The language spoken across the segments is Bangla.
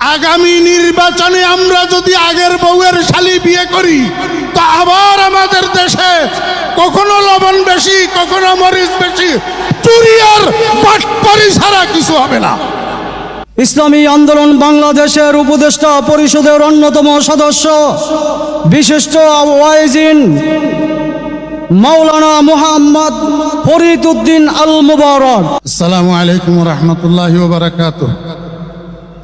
আগামী নির্বাচনে আমরা যদি আগের বউয়ের শালি বিয়ে করি তো আবার আমাদের দেশে কখনো লবণ বেশি কখনো মরিচ বেশি চুরি আর পাটপারি ছাড়া কিছু হবে না। ইসলামী আন্দোলন বাংলাদেশের উপদেষ্টা পরিষদের অন্যতম সদস্য বিশিষ্ট ওয়াইজিন মাওলানা মুহাম্মদ ফরিদ উদ্দিন আল মুবারক। আসসালামু আলাইকুম রহমতুল্লাহ বারাকাত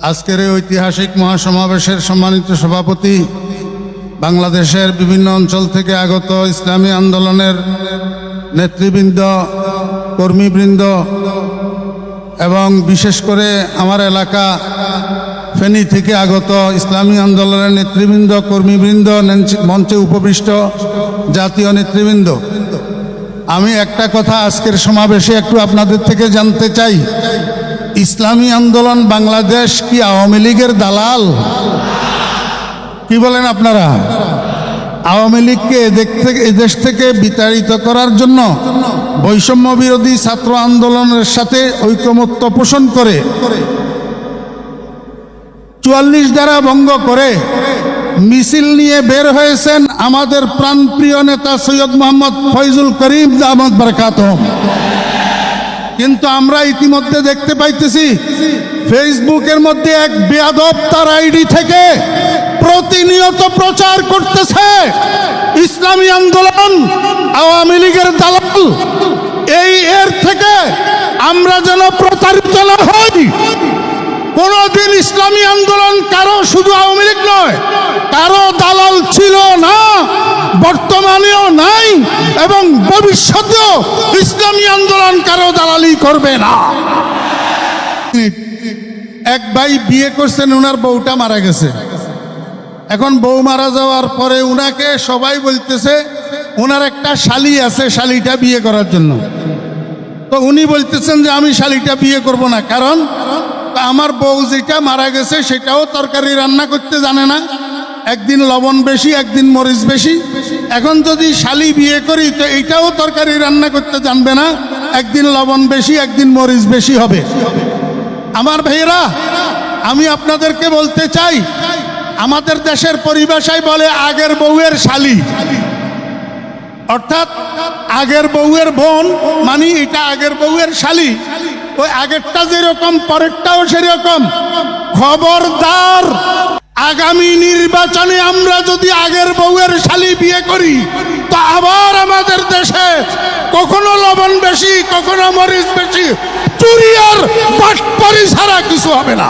আজকের এই ঐতিহাসিক মহাসমাবেশের সম্মানিত সভাপতি বাংলাদেশের বিভিন্ন অঞ্চল থেকে আগত ইসলামী আন্দোলনের নেতৃবৃন্দ, কর্মীবৃন্দ এবং বিশেষ করে আমার এলাকা ফেনী থেকে আগত ইসলামী আন্দোলনের নেতৃবৃন্দ, কর্মীবৃন্দ মঞ্চে উপবিষ্ট জাতীয় নেতৃবৃন্দ। আমি একটা কথা আজকের সমাবেশে একটু আপনাদের থেকে জানতে চাই। ইসলামী আন্দোলন বাংলাদেশ কি আওয়ামী লীগের দালাল? কি বলেন আপনারা? আওয়ামী লীগকে এদেশ থেকে এদেশ থেকে বিতাড়িত করার জন্য বৈষম্য বিরোধী ছাত্র আন্দোলনের সাথে ঐকমত্য পোষণ করে চুয়াল্লিশ দ্বারা ভঙ্গ করে মিছিল নিয়ে বের হয়েছেন আমাদের প্রাণপ্রিয় নেতা সৈয়দ মোহাম্মদ ফয়জুল করিম আহমদ বরকাত কিন্তু আমরা ইতিমধ্যে দেখতে পাইতেছি, ফেসবুকের মধ্যে এক বেয়াদব তার আইডি থেকে প্রতিনিয়ত প্রচার করতেছে। ইসলামী আন্দোলন, আওয়ামী লীগের দালাল, এই এর থেকে আমরা যেন প্রতারিত না হই। কোনদিন ইসলামী আন্দোলন কারও শুধু আওয়ামী লীগ নয়, কারও দালাল ছিল না। বর্তমানেও নাই এবং ভবিষ্যতেও ইসলামী আন্দোলন কারও দালালি করবে না। এক ভাই বিয়ে করছেন ওনার বউটা মারা গেছে। এখন বউ মারা যাওয়ার পরে উনাকে সবাই বলতেছে ওনার একটা শালি আছে, শালিটা বিয়ে করার জন্য। তো উনি বলতেছেন যে, আমি শালিটা বিয়ে করব না। কারণ, আমার বউ যেটা মারা গেছে, সেটাও তরকারি রান্না করতে জানে না। একদিন লবণ বেশি, একদিন মরিচ বেশি। এখন যদি শালি বিয়ে করি, তো এইটাও তরকারি রান্না করতে জানবে না। একদিন লবণ বেশি, একদিন মরিচ বেশি হবে। আমার ভাইয়েরা, আমি আপনাদেরকে বলতে চাই, আমাদের দেশের পরিভাষায় বলে আগের বউয়ের শালি। অর্থাৎ আগের বউয়ের বোন মানে এটা আগের বউয়ের শালি। ওই আগেরটা যেরকম, পরেরটাও সেরকম। খবরদার আগামী নির্বাচনে আমরা যদি আগের বউয়ের শালি বিয়ে করি, তা আবার আমাদের দেশে কখনো লবণ বেশি, কখনো মরিচ বেশি, চুরি আর পাটপারি ছাড়া কিছু হবে না।